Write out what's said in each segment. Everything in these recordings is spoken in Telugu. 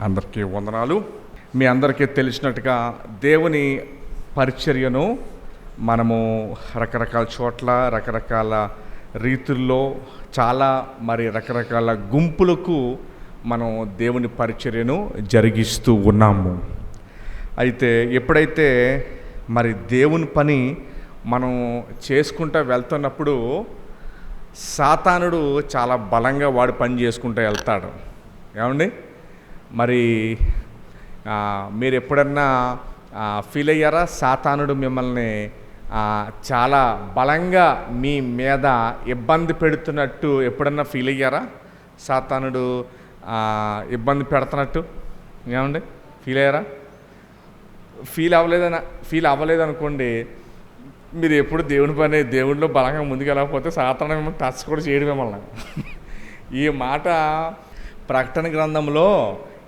అందరికీ వందనాలు. మీ అందరికీ తెలిసినట్టుగా దేవుని పరిచర్యను మనము రకరకాల చోట్ల రకరకాల రీతుల్లో చాలా మరి రకరకాల గుంపులకు మనం దేవుని పరిచర్యను జరిగిస్తూ ఉన్నాము. అయితే ఎప్పుడైతే మరి దేవుని పని మనం చేసుకుంటూ వెళ్తున్నప్పుడు సాతానుడు చాలా బలంగా వాడు పని చేసుకుంటూ వెళ్తాడు. ఏమండి? మరి మీరు ఎప్పుడన్నా ఫీల్ అయ్యారా? సాతానుడు మిమ్మల్ని చాలా బలంగా మీ మీద ఇబ్బంది పెడుతున్నట్టు ఎప్పుడన్నా ఫీల్ అయ్యారా? సాతానుడు ఇబ్బంది పెడుతున్నట్టు? ఏమండి? ఫీల్ అయ్యారా? ఫీల్ అవ్వలేదని ఫీల్ అవ్వలేదనుకోండి మీరు ఎప్పుడు దేవుని పని దేవుడిలో బలంగా ముందుకెళ్ళకపోతే సాతాను మిమ్మల్ని టచ్ కూడా చేయడం మిమ్మల్ని. ఈ మాట ప్రకటన గ్రంథంలో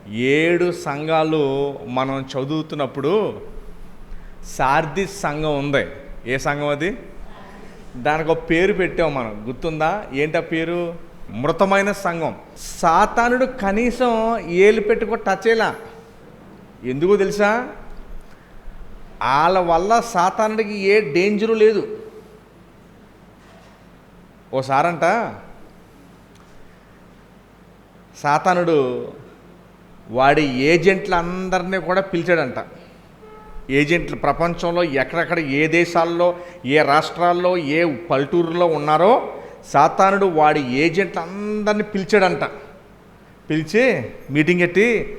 ఏడు సంఘాలు మనం చదువుతున్నప్పుడు సార్ది సంఘం ఉంది. ఏ సంఘం అది? దానికి ఒక పేరు పెట్టాం మనం. గుర్తుందా? ఏంటి ఆ పేరు? మృతమైన సంఘం. సాతానుడు కనీసం ఏలు పెట్టుకో టచ్ చేయలా. ఎందుకో తెలుసా? వాళ్ళ వల్ల సాతానుడికి ఏ డేంజరు లేదు. ఓసారంట సాతానుడు వాడి ఏజెంట్లందరినీ కూడా పిలిచాడంట. ఏజెంట్లు ప్రపంచంలో ఎక్కడెక్కడ ఏ దేశాల్లో ఏ రాష్ట్రాల్లో ఏ పల్లెటూరులో ఉన్నారో సాతానుడు వాడి ఏజెంట్లందరినీ పిలిచాడంట. పిలిచి మీటింగ్ ఎట్టి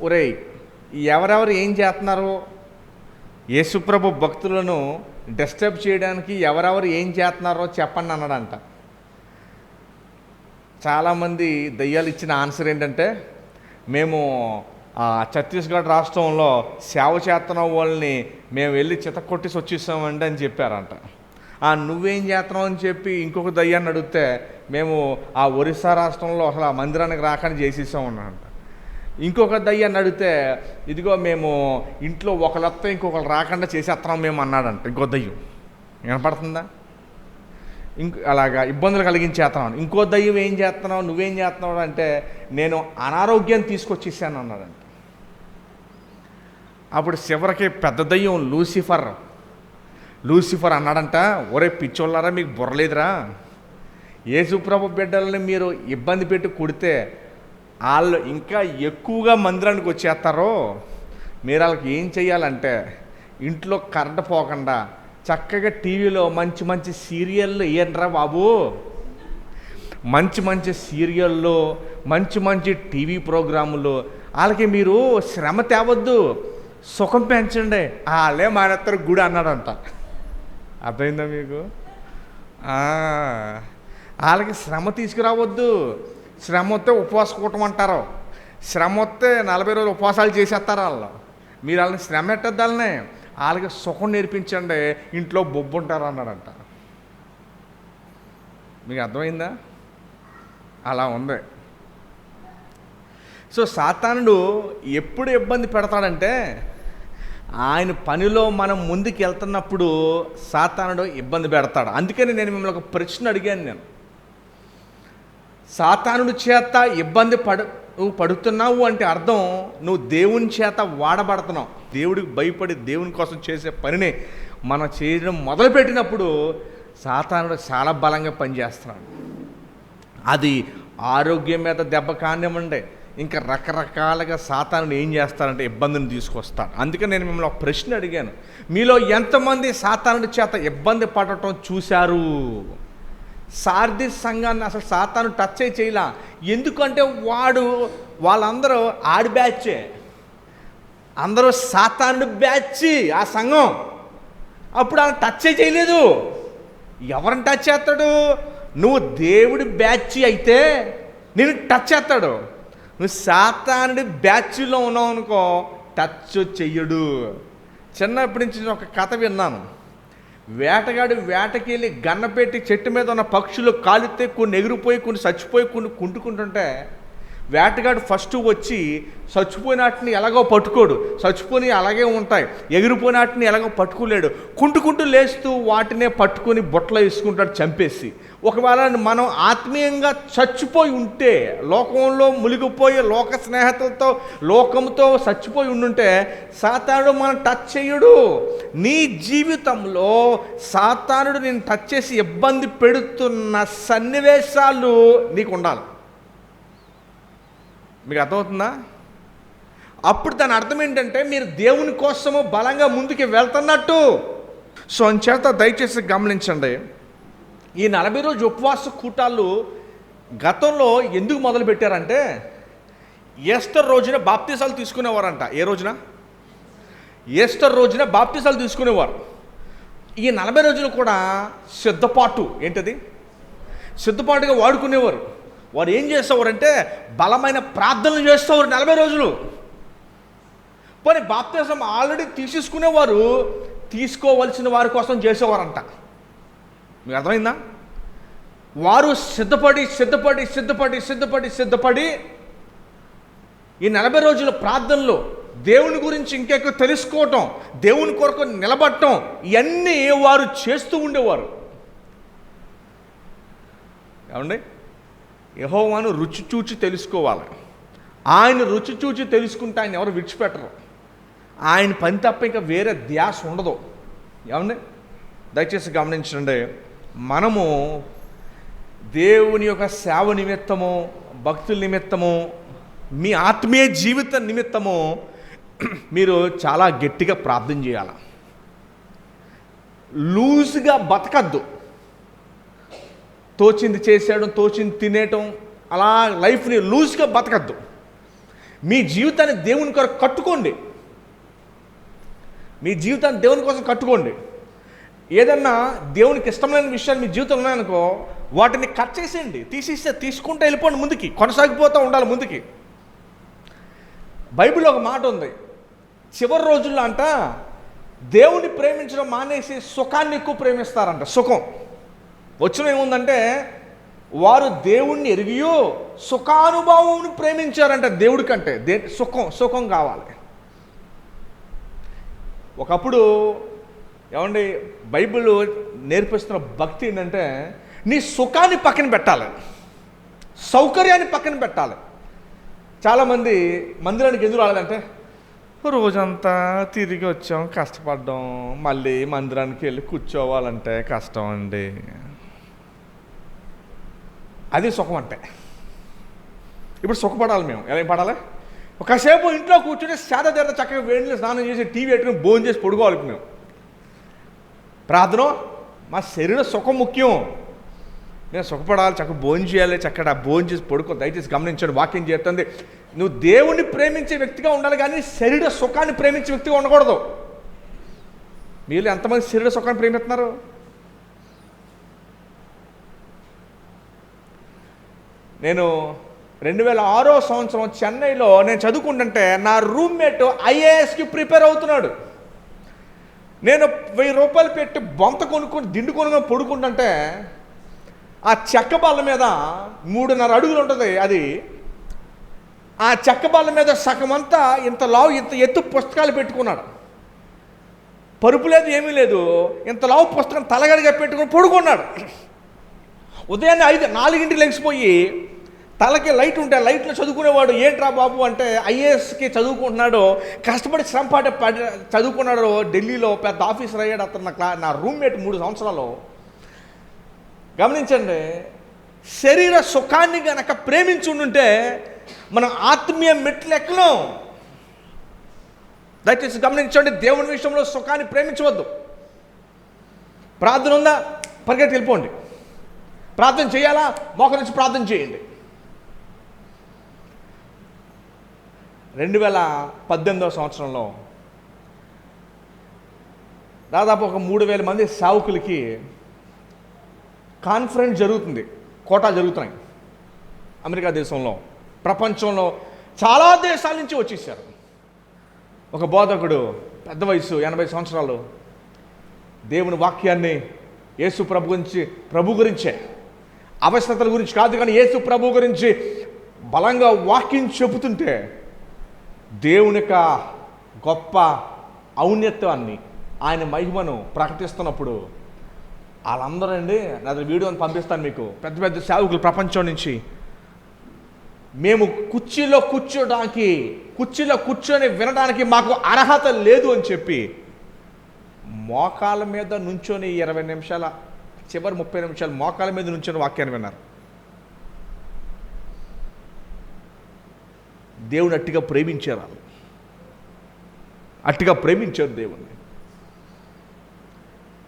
ఒరేయ్ ఎవరెవరు ఏం చేస్తున్నారు? యేసుప్రభు భక్తులను డిస్టర్బ్ చేయడానికి ఎవరెవరు ఏం చేస్తున్నారో చెప్పండి అన్నాడంట. చాలామంది దయ్యాలు ఇచ్చిన ఆన్సర్ ఏంటంటే మేము ఆ, ఛత్తీస్గఢ్ రాష్ట్రంలో సేవ చేస్తున్న వాళ్ళని మేము వెళ్ళి చితకొట్టేసి వచ్చేసామండి అని చెప్పారంట. ఆ నువ్వేం చేస్తున్నావు అని చెప్పి ఇంకొక దయ్యాన్ని అడిగితే మేము ఆ ఒరిస్సా రాష్ట్రంలో అసలు ఆ మందిరానికి రాకుండా చేసేసామన్నారంట. ఇంకొక దయ్యాన్ని అడిగితే ఇదిగో మేము ఇంట్లో ఒకళ్ళతో ఇంకొకరు రాకుండా చేసేస్తున్నాం మేము అన్నాడంట. ఇంకో దయ్యం. వినపడుతుందా? ఇంక అలాగా ఇబ్బందులు కలిగించేస్తున్నాను ఇంకో దయ్యం ఏం చేస్తున్నావు నువ్వేం చేస్తున్నావు అంటే నేను అనారోగ్యం తీసుకొచ్చేసాను అన్నాడంట. అప్పుడు చివరికి పెద్ద దయ్యం లూసిఫర్ లూసిఫర్ అన్నాడంట ఒరే పిచ్చోళ్ళారా మీకు బుర్రలేదురా యేసుప్రభు బిడ్డలని మీరు ఇబ్బంది పెట్టి కుడితే వాళ్ళు ఇంకా ఎక్కువగా మందిరానికి వచ్చేస్తారో. మీరు వాళ్ళకి ఏం చేయాలంటే ఇంట్లో కరెంట్ పోకుండా చక్కగా టీవీలో మంచి మంచి సీరియళ్ళు ఏంట్రా బాబు. మంచి మంచి సీరియల్లో మంచి మంచి టీవీ ప్రోగ్రాములు. వాళ్ళకి మీరు శ్రమ తేవద్దు. సుఖం పెంచండి. వాళ్ళే మానేస్తారు గుడి అన్నాడంట. అర్థమైందా మీకు? వాళ్ళకి శ్రమ తీసుకురావద్దు. శ్రమ వస్తే ఉపవాస కూటం అంటారు. శ్రమ వస్తే నలభై రోజులు ఉపవాసాలు చేసేస్తారు వాళ్ళు మీరు వాళ్ళని శ్రమ ఎట్టద్దాలనే వాళ్ళకి సుఖం నేర్పించండి ఇంట్లో బొబ్బు ఉంటారు అన్నాడంట మీకు అర్థమైందా? అలా ఉంది. సో సాతానుడు ఎప్పుడు ఇబ్బంది పెడతాడంటే ఆయన పనిలో మనం ముందుకు వెళ్తున్నప్పుడు సాతానుడు ఇబ్బంది పెడతాడు. అందుకని నేను మిమ్మల్ని ఒక ప్రశ్న అడిగాను నేను. సాతానుడు చేత ఇబ్బంది పడు నువ్వు పడుతున్నావు అంటే అర్థం నువ్వు దేవుని చేత వాడబడుతున్నావు. దేవుడికి భయపడి దేవుని కోసం చేసే పనిని మనం చేయడం మొదలుపెట్టినప్పుడు సాతానుడు చాలా బలంగా పనిచేస్తున్నాడు. అది ఆరోగ్యం మీద దెబ్బ కానివ్వండి ఇంకా రకరకాలుగా సాతానుడు ఏం చేస్తారంటే ఇబ్బందిని తీసుకొస్తాడు. అందుకని నేను మిమ్మల్ని ఒక ప్రశ్న అడిగాను. మీలో ఎంతమంది సాతానుడి చేత ఇబ్బంది పడటం చూశారు? సారథి సంఘాన్ని అసలు సాతాను టచ్ అయి చేయలా. ఎందుకంటే వాడు వాళ్ళందరూ ఆడి బ్యాచే అందరూ సాతాను బ్యాచి ఆ సంఘం. అప్పుడు ఆయన టచ్ చేయలేదు. ఎవరిని టచ్ చేస్తాడు? నువ్వు దేవుడి బ్యాచి అయితే నేను టచ్ చేస్తాడు. నువ్వు సాతానుడి బ్యాచ్లో ఉన్నావు అనుకో టచ్ చెయ్యడు చిన్నప్పటి నుంచి నేను ఒక కథ విన్నాను. వేటగాడు వేటకెళ్ళి గన్నపెట్టి చెట్టు మీద ఉన్న పక్షులు కాలితే కొన్ని ఎగిరిపోయి కొన్ని చచ్చిపోయి కొన్ని కుంటుకుంటుంటే వేటగాడు ఫస్ట్ వచ్చి చచ్చిపోయినట్టుని ఎలాగో పట్టుకోడు. చచ్చిపోయి అలాగే ఉంటాయి. ఎగిరిపోయినట్టుని ఎలాగో పట్టుకోలేడు. కుంటుకుంటూ లేస్తూ వాటినే పట్టుకొని బొట్టలో వేసుకుంటాడు చంపేసి. ఒకవేళ మనం ఆత్మీయంగా చచ్చిపోయి ఉంటే లోకంలో మునిగిపోయి లోక స్నేహితులతో లోకంతో చచ్చిపోయి ఉండుంటే సాతానుడు మనం టచ్ చేయడు. నీ జీవితంలో సాతానుడు నేను టచ్ చేసి ఇబ్బంది పెడుతున్న సన్నివేశాలు నీకు ఉండాలి మీకు అర్థమవుతుందా? అప్పుడు దాని అర్థం ఏంటంటే మీరు దేవుని కోసము బలంగా ముందుకు వెళ్తున్నట్టు. సో అంచేత దయచేసి గమనించండి. ఈ నలభై రోజు ఉపవాస కూటాలు గతంలో ఎందుకు మొదలు పెట్టారంటే ఈస్టర్ రోజున బాప్తీసాలు తీసుకునేవారంట. ఏ రోజున? ఏస్టర్ రోజున బాప్తీసాలు తీసుకునేవారు. ఈ నలభై రోజులు కూడా సిద్ధపాటు ఏంటది? సిద్ధపాటుగా వాడుకునేవారు. వారు ఏం చేసేవారంటే బలమైన ప్రార్థనలు చేసేవారు నలభై రోజులు. పోనీ బాప్తిజం ఆల్రెడీ తీసేసుకునేవారు తీసుకోవలసిన వారి కోసం చేసేవారంట. మీకు అర్థమైందా? వారు సిద్ధపడి సిద్ధపడి సిద్ధపడి సిద్ధపడి సిద్ధపడి ఈ నలభై రోజుల ప్రార్థనలో దేవుని గురించి ఇంకెక్కువ తెలుసుకోవటం దేవుని కొరకు నిలబడటం ఇవన్నీ వారు చేస్తూ ఉండేవారు. ఏమండి? యహోవాను రుచి చూచి తెలుసుకోవాలి. ఆయన రుచి చూచి తెలుసుకుంటే ఆయన ఎవరు విడిచిపెట్టరు. ఆయన పని తప్ప ఇంకా వేరే ధ్యాస ఉండదు. ఏమండి? దయచేసి గమనించండి మనము దేవుని యొక్క సేవ నిమిత్తము భక్తుల నిమిత్తము మీ ఆత్మీయ జీవిత నిమిత్తము మీరు చాలా గట్టిగా ప్రార్థన చేయాలి. లూజ్గా బతకద్దు. తోచింది చేసేయడం తోచింది తినేయటం అలా లైఫ్ని లూజ్గా బతకద్దు. మీ జీవితాన్ని దేవుని కొరకు కట్టుకోండి. మీ జీవితాన్ని దేవుని కోసం కట్టుకోండి. ఏదన్నా దేవునికి ఇష్టమైన విషయాలు మీ జీవితంలో ఉన్నాయనుకో వాటిని కట్ చేసేయండి. తీసిస్తే తీసుకుంటే వెళ్ళిపోండి ముందుకి. కొనసాగిపోతూ ఉండాలి ముందుకి. బైబిల్లో ఒక మాట ఉంది. చివరి రోజుల్లో అంట దేవుని ప్రేమించడం మానేసి సుఖాన్ని ఎక్కువ ప్రేమిస్తారంట. సుఖం. వచ్చిన ఏముందంటే వారు దేవుణ్ణి ఎరిగియో సుఖానుభవం ప్రేమించారంట దేవుడి కంటే దే సుఖం సుఖం కావాలి. ఒకప్పుడు ఏమండి బైబిల్ నేర్పిస్తున్న భక్తి ఏంటంటే నీ సుఖాన్ని పక్కన పెట్టాలి. సౌకర్యాన్ని పక్కన పెట్టాలి. చాలామంది మందిరానికి ఎందుకు రాలేదంటే రోజంతా తిరిగి వచ్చాం కష్టపడ్డాం. మళ్ళీ మందిరానికి వెళ్ళి కూర్చోవాలంటే కష్టం అండి. అది సుఖం అంటే. ఇప్పుడు సుఖపడాలి మేము. ఎలా ఏం పడాలి? ఒకసేపు ఇంట్లో కూర్చుని శాద తీరత చక్కగా వేడిని స్నానం చేసి టీవీ పెట్టుకుని భోజనం చేసి పడుకోవాలి మేము. ప్రార్థన మా శరీర సుఖం ముఖ్యం. నేను సుఖపడాలి చక్కగా భోజనం చేయాలి చక్కగా భోజనం చేసి పడుకో దయచేసి గమనించండి వాక్యం చేస్తుంది నువ్వు దేవుణ్ణి ప్రేమించే వ్యక్తిగా ఉండాలి కానీ శరీర సుఖాన్ని ప్రేమించే వ్యక్తిగా ఉండకూడదు. మీరు ఎంతమంది శరీర సుఖాన్ని ప్రేమిస్తున్నారు? నేను రెండు వేల ఆరో సంవత్సరం చెన్నైలో నేను చదువుకుంటుంటే నా రూమ్మేట్ ఐఏఎస్కి ప్రిపేర్ అవుతున్నాడు. నేను వెయ్యి రూపాయలు పెట్టి బొంత కొనుక్కొని దిండు కొనుక్కొని పడుకుంటుంటే ఆ చెక్క బల్ల మీద మూడున్నర అడుగులు ఉంటుంది అది. ఆ చెక్క బల్ల మీద సగమంతా ఇంత లావు ఇంత ఎత్తు పుస్తకాలు పెట్టుకున్నాడు. పరుపు లేదు ఏమీ లేదు. ఇంత లావు పుస్తకం తలగడిగా పెట్టుకుని పడుకున్నాడు. ఉదయాన్నే ఐదు నాలుగింటికి లెగిసిపోయి తలకి లైట్ ఉంటే లైట్లో చదువుకునేవాడు ఏంట్రా బాబు? అంటే ఐఏఎస్కి చదువుకుంటున్నాడు కష్టపడి శ్రమపాట పడి చదువుకున్నాడు ఢిల్లీలో పెద్ద ఆఫీసర్ అయ్యాడు అతను నా క్లా నా రూమ్మేట్ మూడు సంవత్సరాలు. గమనించండి శరీర సుఖాన్ని గనక ప్రేమించుంటే మనం ఆత్మీయ మెట్లు ఎక్కలేం. దయచేసి గమనించండి దేవుని విషయంలో సుఖాన్ని ప్రేమించవద్దు. ప్రార్థన ఉందా? పరిగెత్తి వెళ్ళిపోండి. ప్రార్థన చేయాలా? మోకరించి ప్రార్థన చేయండి. రెండు వేల పద్దెనిమిదవ సంవత్సరంలో దాదాపు ఒక మూడు వేల మంది సావుకులకి కాన్ఫరెన్స్ జరుగుతుంది. కోటా జరుగుతున్నాయి. అమెరికా దేశంలో ప్రపంచంలో చాలా దేశాల నుంచి వచ్చేసారు. ఒక బోధకుడు పెద్ద వయసు ఎనభై సంవత్సరాలు దేవుని వాక్యాన్ని యేసు ప్రభు గురించి ప్రభు గురించే అవసరతల గురించి కాదు కానీ యేసు ప్రభు గురించి బలంగా వాక్యం చెబుతుంటే దేవుని యొక్క గొప్ప ఔన్నత్యాన్ని ఆయన మహిమను ప్రకటిస్తున్నప్పుడు వాళ్ళందరూ అండి నా వీడియోని పంపిస్తాను మీకు. పెద్ద పెద్ద సేవకులు ప్రపంచం నుంచి. మేము కుర్చీలో కూర్చోడానికి కుర్చీలో కూర్చొని వినడానికి మాకు అర్హత లేదు అని చెప్పి మోకాల మీద నుంచొని ఇరవై నిమిషాల చివరి ముప్పై నిమిషాలు మోకాల మీద నుంచొని వాక్యాన్ని విన్నారు. దేవుని అట్టిగా ప్రేమించారు వాళ్ళు. అట్టిగా ప్రేమించారు దేవుణ్ణి.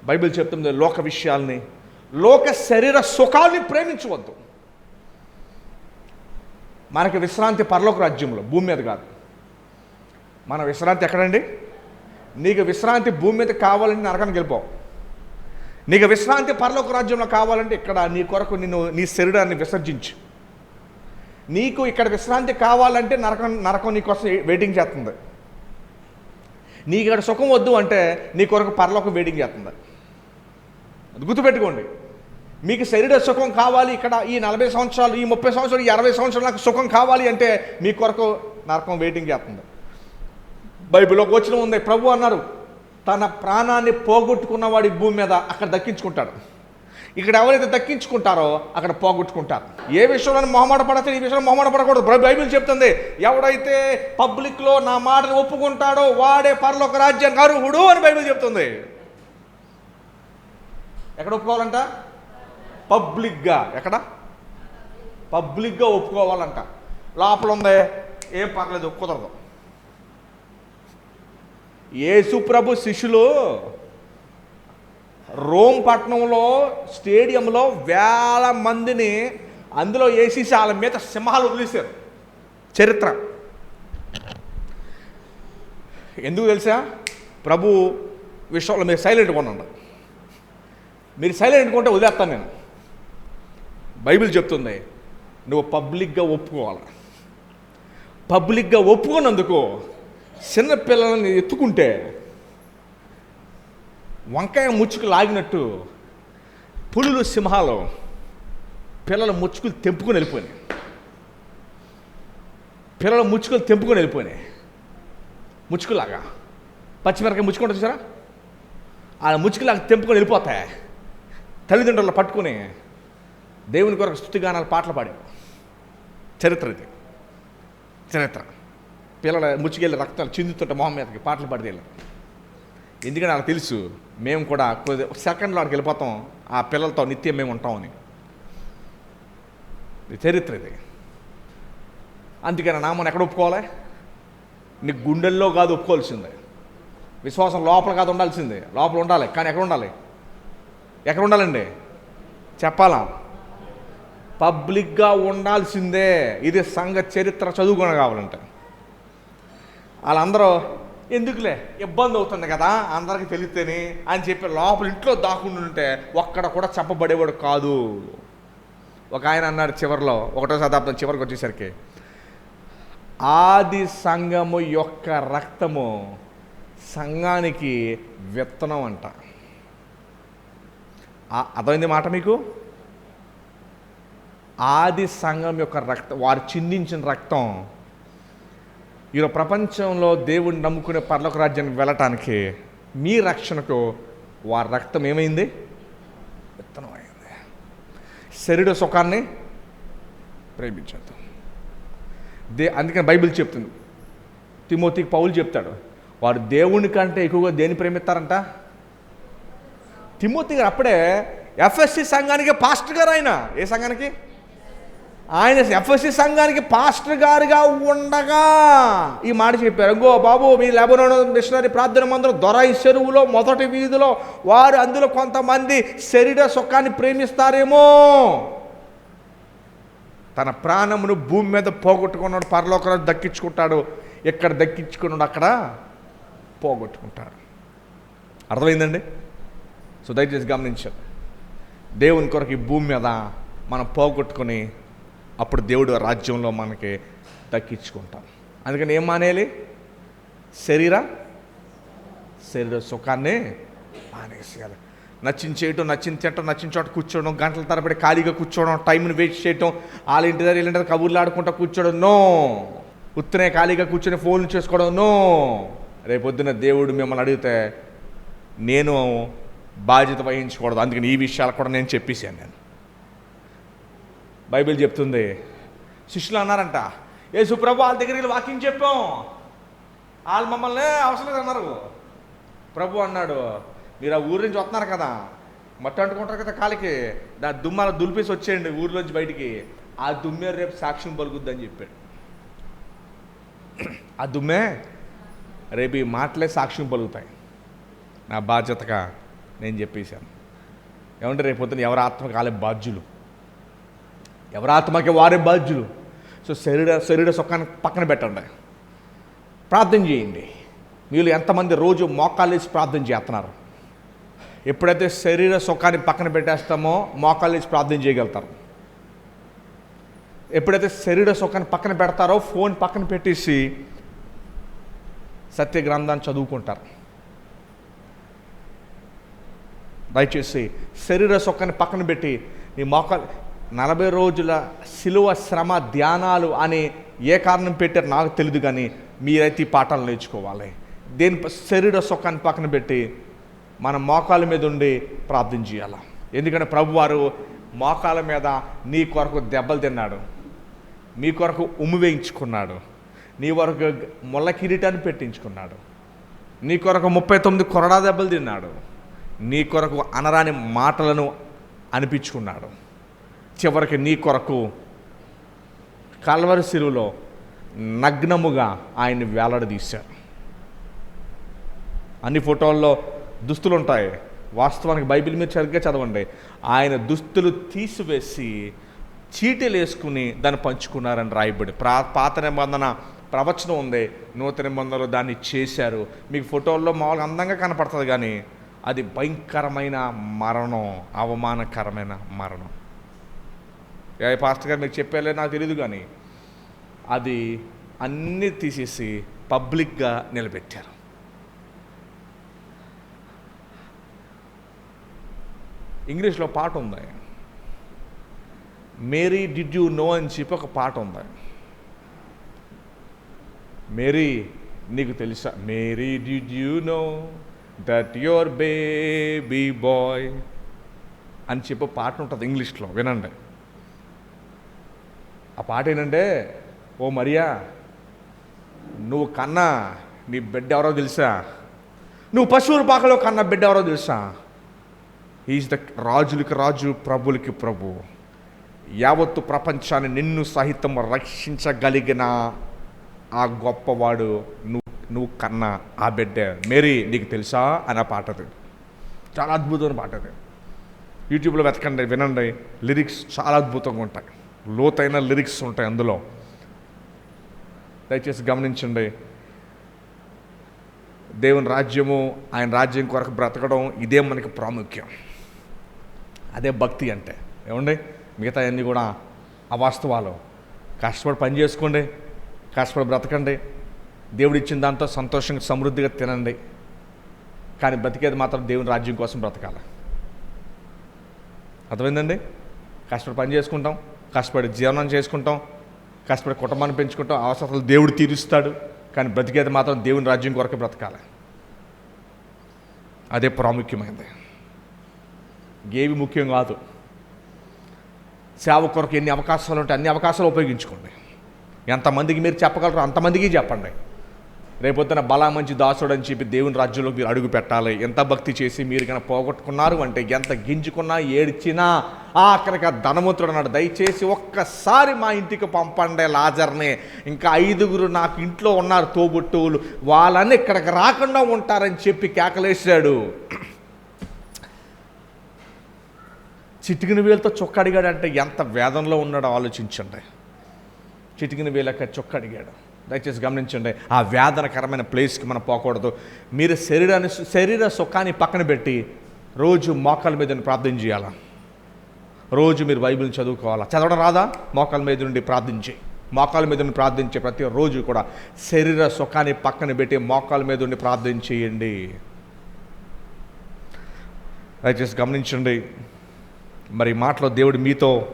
బైబిల్ చెప్తుంది లోక విషయాల్ని లోక శరీర సుఖాల్ని ప్రేమించవద్దు. మనకి విశ్రాంతి పరలోక రాజ్యంలో భూమి మీద కాదు. మన విశ్రాంతి ఎక్కడండి? నీకు విశ్రాంతి భూమి మీద కావాలని నరకానికి వెళ్ళిపోవు. నీకు విశ్రాంతి పరలోక రాజ్యంలో కావాలంటే ఇక్కడ నీ కొరకు నిన్ను నీ శరీరాన్ని విసర్జించు. నీకు ఇక్కడ విశ్రాంతి కావాలంటే నరకం నరకం నీకోసం వెయిటింగ్ చేస్తుంది. నీకు ఇక్కడ సుఖం వద్దు అంటే నీ కొరకు పరలోకం వెయిటింగ్ చేస్తుంది. అది గుర్తుపెట్టుకోండి. మీకు శరీర సుఖం కావాలి ఇక్కడ ఈ నలభై సంవత్సరాలు ఈ ముప్పై సంవత్సరాలు ఈ అరవై సంవత్సరాలు నాకు సుఖం కావాలి అంటే మీ కొరకు నరకం వెయిటింగ్ చేస్తుంది. బైబిల్లో వచ్చిన ఉంది ప్రభు అన్నారు తన ప్రాణాన్ని పోగొట్టుకున్నవాడి భూమి మీద అక్కడ దక్కించుకుంటాడు. ఇక్కడ ఎవరైతే దక్కించుకుంటారో అక్కడ పోగొట్టుకుంటారు. ఏ విషయంలో మొహమాట పడతాడు ఈ విషయంలో మొహమాట పడకూడదు. బైబిల్ చెప్తుంది ఎవడైతే పబ్లిక్లో నా మాటను ఒప్పుకుంటాడో వాడే పరలోక రాజ్యానికి అర్హుడు అని బైబిల్ చెప్తుంది. ఎక్కడ ఒప్పుకోవాలంట? పబ్లిక్గా. ఎక్కడ? పబ్లిక్గా ఒప్పుకోవాలంట. లోపల ఉందే ఏం పర్లేదు కుదరదు. యేసుప్రభు శిష్యులు రోమ్ పట్టణంలో స్టేడియంలో వేల మందిని అందులో వేసేసి వాళ్ళ మీద సింహాలు వదిలేశారు. చరిత్ర. ఎందుకు తెలుసా? ప్రభు విషయంలో మీరు సైలెంట్గా ఉండండి. మీరు సైలెంట్గా ఉంటే వదిలేస్తాను నేను. బైబిల్ చెప్తుంది నువ్వు పబ్లిక్గా ఒప్పుకోవాలి. పబ్లిక్గా ఒప్పుకున్నందుకు చిన్నపిల్లలని ఎత్తుకుంటే వంకాయ ముచ్చుకు లాగినట్టు పులులు సింహాలు పిల్లల ముచ్చుకులు తెంపుకొని వెళ్ళిపోయినాయి. పిల్లల ముచ్చుకులు తెంపుకొని వెళ్ళిపోయినాయి. ముచ్చుకులాగా. పచ్చిమిరకాయ ముచ్చుకుంటా చూసారా? ఆ ముచ్చుకులాగా తెంపుకొని వెళ్ళిపోతాయి. తల్లిదండ్రులు పట్టుకొని దేవుని కొరకు స్థుతిగానాలు పాటలు పాడారు. చరిత్ర ఇది. చరిత్ర. పిల్లల ముచ్చుకెళ్ళి రక్తాలు చిందుతుంటే మొహం మీదకి పాటలు పడితేళ్ళు ఎందుకంటే నాకు తెలుసు మేము కూడా కొద్ది సెకండ్లో అక్కడికి వెళ్ళిపోతాం ఆ పిల్లలతో నిత్యం మేము ఉంటామని ఇది చరిత్ర ఇది. అందుకని నామని ఎక్కడ ఒప్పుకోవాలి? నీ గుండెల్లో కాదు ఒప్పుకోవాల్సిందే. విశ్వాసం లోపల కాదు ఉండాల్సిందే. లోపల ఉండాలి కానీ ఎక్కడ ఉండాలి? ఎక్కడ ఉండాలండి? చెప్పాలా? పబ్లిక్గా ఉండాల్సిందే. ఇది సంఘ చరిత్ర చదువుకొని కావాలంటే. వాళ్ళందరూ ఎందుకులే? ఇబ్బంది అవుతుంది కదా అందరికి తెలిస్తేనే అని చెప్పి లోపల ఇంట్లో దాక్కుండా ఉంటే ఒక్కడ కూడా చెప్పబడేవాడు కాదు. ఒక ఆయన అన్నాడు చివరిలో ఒకటో శతాబ్దం చివరికి వచ్చేసరికి ఆది సంఘము యొక్క రక్తము సంఘానికి విత్తనం అంట. అర్థమైంది మాట మీకు? ఆది సంఘం యొక్క రక్తం వారు చిందించిన రక్తం ఈరోజు ప్రపంచంలో దేవుడిని నమ్ముకునే పర్లోక రాజ్యానికి వెళ్ళటానికి మీ రక్షణకు వారి రక్తం ఏమైంది? విత్తనం అయింది శరీర సుఖాన్ని ప్రేమించద్దు. దే అందుకని బైబిల్ చెప్తుంది. తిమోతికి పౌలు చెప్తాడు వారు దేవుని కంటే ఎక్కువగా దేని ప్రేమిస్తారంట? తిమోతి గారు అప్పుడే ఎఫ్ఎస్సి సంఘానికి పాస్టర్ గారు ఆయన. ఏ సంఘానికి? ఆయన ఎఫ్ఎస్సి సంఘానికి పాస్టర్ గారుగా ఉండగా ఈ మాట చెప్పారు. ఇంకో బాబు మీ లెబనోన్ మిషనరీ ప్రార్థన మందిరం దొరై చెరువులో మొదటి వీధిలో వారు అందులో కొంతమంది శరీర సుఖాన్ని ప్రేమిస్తారేమో. తన ప్రాణమును భూమి మీద పోగొట్టుకున్నాడు పరలోకరాజు దక్కించుకుంటాడు. ఎక్కడ దక్కించుకున్నాడు అక్కడ పోగొట్టుకుంటాడు. అర్థమైందండి? సో దయచేసి గమనించారు దేవుని కొరకు ఈ భూమి మీద మనం పోగొట్టుకుని అప్పుడు దేవుడు రాజ్యంలో మనకి దక్కించుకుంటాం. అందుకని ఏం మానేయాలి? శరీర శరీర సుఖాన్ని మానేసేయాలి. నచ్చింది చేయటం నచ్చిన తినటం నచ్చిన చోట కూర్చోవడం గంటల తరబడి ఖాళీగా కూర్చోవడం టైంని వేస్ట్ చేయటం వాళ్ళ ఇంటి దగ్గర ఇలాంటి కబుర్లు ఆడుకుంటూ కూర్చోవడం నో! ఉత్తనే ఖాళీగా కూర్చొని ఫోన్లు చేసుకోవడం నో! రేపొద్దున దేవుడు మిమ్మల్ని అడిగితే నేను బాధ్యత వహించకూడదు. అందుకని ఈ విషయాలు కూడా నేను చెప్పేశాను నేను. బైబిల్ చెప్తుంది. శిష్యులు అన్నారంట ఏ సుప్రభు వాళ్ళ దగ్గరికి వెళ్ళి వాక్యం చెప్పాం. వాళ్ళు మమ్మల్ని అవసరం లేదు అన్నారు. ప్రభు అన్నాడు మీరు ఆ ఊరి నుంచి వస్తున్నారు కదా మట్టి అంటుకుంటారు కదా కాలికి దా దుమ్మాల దులిపేసి వచ్చేయండి ఊర్లోంచి బయటికి. ఆ దుమ్మే రేపు సాక్ష్యం పలుకుద్దని చెప్పాడు. ఆ దుమ్మే రేపు ఈ మాటలే సాక్ష్యం పలుకుతాయి. నా బాధ్యతగా నేను చెప్పేశాను. ఏమంటే రేపు పొద్దున ఎవరి ఆత్మకి వాళ్ళే బాధ్యులు? ఎవరాత్మకి వారే బాధ్యులు. సో శరీర శరీర సుఖాన్ని పక్కన పెట్టండి. ప్రార్థన చేయండి. మీరు ఎంతమంది రోజు మోకాలేసి ప్రార్థన చేస్తున్నారు? ఎప్పుడైతే శరీర సుఖాన్ని పక్కన పెట్టేస్తామో మోకాలేసి ప్రార్థన చేయగలుగుతారు. ఎప్పుడైతే శరీర సుఖాన్ని పక్కన పెడతారో ఫోన్ పక్కన పెట్టేసి సత్య గ్రంథాన్ని చదువుకుంటారు. దయచేసి శరీర సుఖాన్ని పక్కన పెట్టి నీ మోకాలు నలభై రోజుల శిలువ శ్రమ ధ్యానాలు అని ఏ కారణం పెట్టారు నాకు తెలియదు కానీ మీరైతే ఈ పాఠాలు నేర్చుకోవాలి. దేని శరీర సుఖాన్ని పక్కన పెట్టి మన మోకాల మీద ఉండి ప్రార్థన చేయాలి. ఎందుకంటే ప్రభువారు మోకాల మీద నీ కొరకు దెబ్బలు తిన్నాడు మీ కొరకు ఉమ్ము వేయించుకున్నాడు నీ కొరకు ముళ్ళ కిరీటాన్ని పెట్టించుకున్నాడు నీ కొరకు ముప్పై తొమ్మిది కొరడా దెబ్బలు తిన్నాడు నీ కొరకు అనరాని మాటలను అనిపించుకున్నాడు. చివరికి నీ కొరకు కల్వరి సిరువులో నగ్నముగా ఆయన్ని వేలాడదీశారు అన్ని ఫోటోల్లో దుస్తులు ఉంటాయి వాస్తవానికి బైబిల్ మీరు సరిగ్గా చదవండి. ఆయన దుస్తులు తీసివేసి చీటీలు వేసుకుని దాన్ని పంచుకున్నారని రాయబడి ప్రా పాత నిబంధన ప్రవచనం ఉంది. నూతన నిబంధనలు దాన్ని చేశారు. మీకు ఫోటోల్లో మామూలుగా అందంగా కనపడుతుంది కానీ అది భయంకరమైన మరణం అవమానకరమైన మరణం. పాస్టర్ గారు మీకు చెప్పారో నాకు తెలియదు కానీ అది అన్నీ తీసేసి పబ్లిక్గా నిలబెట్టారు. ఇంగ్లీష్లో పాట ఉంది. మేరీ డిడ్ యూ నో అని చెప్పి ఒక పాట ఉంది. మేరీ నీకు తెలుసా? Mary did you know that your baby boy అని చెప్పి పాట ఉంటుంది ఇంగ్లీష్లో వినండి. ఆ పాట ఏంటంటే ఓ మరియా నువ్వు కన్నా నీ బిడ్డ ఎవరో తెలుసా? నువ్వు పశువుల పాకలో కన్నా బిడ్డ ఎవరో తెలుసా? ఈజ్ ద రాజులకి రాజు ప్రభులకి ప్రభు. యావత్తు ప్రపంచాన్ని నిన్ను సహితం రక్షించగలిగిన ఆ గొప్పవాడు నువ్వు నువ్వు కన్నా ఆ బిడ్డ. మేరీ నీకు తెలుసా? అనే పాట అది చాలా అద్భుతమైన పాట అది యూట్యూబ్లో వెతకండి వినండి. లిరిక్స్ చాలా అద్భుతంగా ఉంటాయి. లోతైన లిరిక్స్ ఉంటాయి అందులో. దయచేసి గమనించండి. దేవుని రాజ్యము ఆయన రాజ్యం కొరకు బ్రతకడం ఇదే మనకి ప్రాముఖ్యం. అదే భక్తి అంటే. ఏమండి? మిగతా అన్నీ కూడా అవాస్తవాలు. కష్టపడి పని చేసుకోండి కష్టపడి బ్రతకండి. దేవుడు ఇచ్చిన దాంతో సంతోషంగా సమృద్ధిగా తినండి. కానీ బ్రతికేది మాత్రం దేవుని రాజ్యం కోసం బ్రతకాలి. అర్థమైందండి? కష్టపడి పని చేసుకుంటాం కష్టపడి జీవనం చేసుకుంటాం కష్టపడి కుటుంబాన్ని పెంచుకుంటాం అవసరాలు దేవుడు తీరుస్తాడు కానీ బ్రతికేది మాత్రం దేవుని రాజ్యం కొరకు బ్రతకాలి. అదే ప్రాముఖ్యమైనది. ఏవి ముఖ్యం కాదు. సేవ కొరకు ఎన్ని అవకాశాలు ఉంటాయి అన్ని అవకాశాలు ఉపయోగించుకోండి. ఎంతమందికి మీరు చెప్పగలరో అంతమందికి చెప్పండి. రేపొద్దున బలా మంచి దాసుడు అని చెప్పి దేవుని రాజ్యంలోకి మీరు అడుగు పెట్టాలి. ఎంత భక్తి చేసి మీరు కనుక పోగొట్టుకున్నారు అంటే ఎంత గింజుకున్నా ఏడ్చినా ఆఖరికి ఆ ధనవంతుడు అన్నాడు. దయచేసి ఒక్కసారి మా ఇంటికి పంపండి లాజర్ని. ఇంకా ఐదుగురు నాకు ఇంట్లో ఉన్నారు తోబుట్టువులు. వాళ్ళని ఇక్కడికి రాకుండా ఉంటారని చెప్పి కేకలేశాడు. చిటికిన వేలతో చొక్క అడిగాడంటే ఎంత వేదనలో ఉన్నాడో ఆలోచించండి. చిటికిన వేలక చొక్క అడిగాడు. దయచేసి గమనించండి ఆ వేదనకరమైన ప్లేస్కి మనం పోకూడదు. మీరు శరీరాన్ని శరీర సుఖాన్ని పక్కన పెట్టి రోజు మోకాల మీద ప్రార్థన చేయాలా? రోజు మీరు బైబిల్ చదువుకోవాలా? చదవడం రాదా? మోకాల మీద నుండి ప్రార్థించి మోకాల మీద నుండి ప్రార్థించే ప్రతి రోజు కూడా శరీర సుఖాన్ని పక్కన పెట్టి మోకాల మీద నుండి ప్రార్థన చేయండి. దయచేసి గమనించండి మరి మాటలో దేవుడు మీతో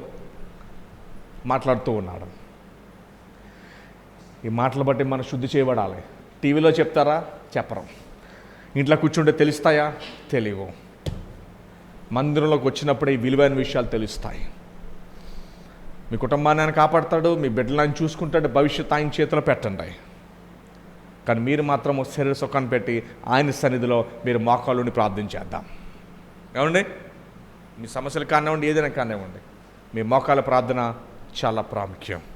మాట్లాడుతూ ఉన్నాడు. ఈ మాటలు బట్టి మనం శుద్ధి చేయబడాలి. టీవీలో చెప్తారా? చెప్పరు. ఇంట్లో కూర్చుంటే తెలుస్తాయా? తెలియవు. మందిరంలోకి వచ్చినప్పుడే ఈ విలువైన విషయాలు తెలుస్తాయి. మీ కుటుంబాన్ని ఆయన కాపాడతాడు మీ బిడ్డలు ఆయన చూసుకుంటాడు భవిష్యత్ ఆయన చేతిలో పెట్టండి. కానీ మీరు మాత్రం శరీర సుఖాన్ని పెట్టి ఆయన సన్నిధిలో మీరు మోకాళ్ళుని ప్రార్థన చేద్దాం. ఏమండి? మీ సమస్యలు కానివ్వండి ఏదైనా కానివ్వండి. మీ మోకాల ప్రార్థన చాలా ప్రాముఖ్యం.